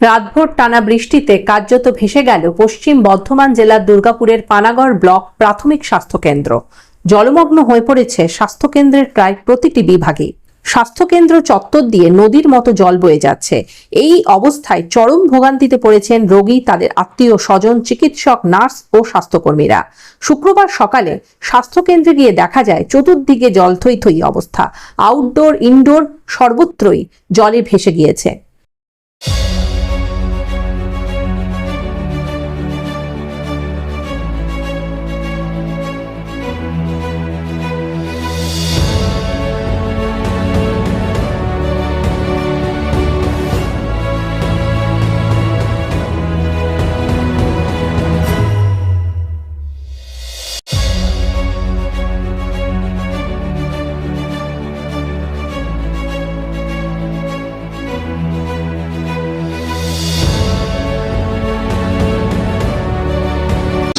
রাতভর টানা বৃষ্টিতে কার্যত ভেসে গেল পশ্চিম বর্ধমান জেলার দুর্গাপুরের পানাগড় ব্লক প্রাথমিক স্বাস্থ্যকেন্দ্র। জলমগ্ন হয়ে পড়েছে স্বাস্থ্যকেন্দ্রের প্রায় প্রতিটি বিভাগে। স্বাস্থ্যকেন্দ্র চত্বর দিয়ে নদীর মতো জল বয়ে যাচ্ছে। এই অবস্থায় চরম ভোগান্তিতে পড়েছেন রোগী, তাদের আত্মীয়, স্বজন, চিকিৎসক, নার্স ও স্বাস্থ্যকর্মীরা। শুক্রবার সকালে স্বাস্থ্যকেন্দ্রে গিয়ে দেখা যায়, চতুর্দিকে জল থই থই অবস্থা। আউটডোর, ইনডোর সর্বত্রই জলে ভেসে গিয়েছে।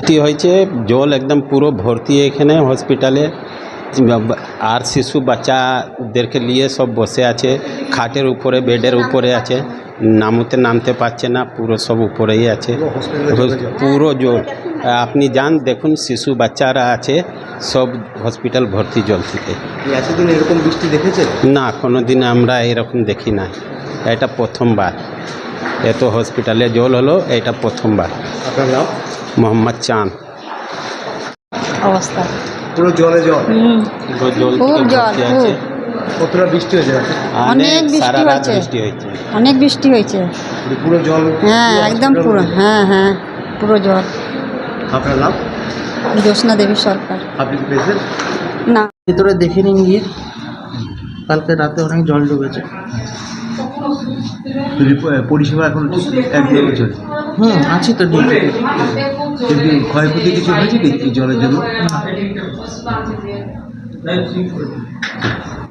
বৃষ্টি হয়েছে জল একদম পুরো ভর্তি এখানে হসপিটালে আর শিশু বাচ্চাদেরকে নিয়ে সব বসে আছে খাটের উপরে বেডের উপরে আছে। নামতে নামতে পারছে না পুরো সব উপরেই আছে। পুরো জল। আপনি যান দেখুন শিশু বাচ্চারা আছে সব হসপিটাল ভর্তি জল থেকে। এতদিন এরকম বৃষ্টি দেখেছে? না কোনো দিন আমরা এরকম দেখি না। এটা প্রথমবার। এত হসপিটালে জল হলো এটা প্রথমবার। আপনার নাম? মোহাম্মদ চান অবস্থা। পুরো জলে জল? খুব জল, কতটা বৃষ্টি হয়েছে? অনেক বৃষ্টি হয়েছে। বৃষ্টি হয়েছে। অনেক বৃষ্টি হয়েছে। পুরো জল হ্যাঁ একদম পুরো। হ্যাঁ হ্যাঁ পুরো জল। আপনার নাম? জ্যোৎস্না দেবী সরকার। আপনি কি পেয়েছেন? না। ভেতরে দেখে নিন গিয়ে। কালকে রাতে অনেক জল ঢুকেছে। পরিষেবা এখন একদম চলছে হুম আছি তো ডিউটিতে ক্ষয়ক্ষতি কিছু হয়েছে কি জলের জন্য?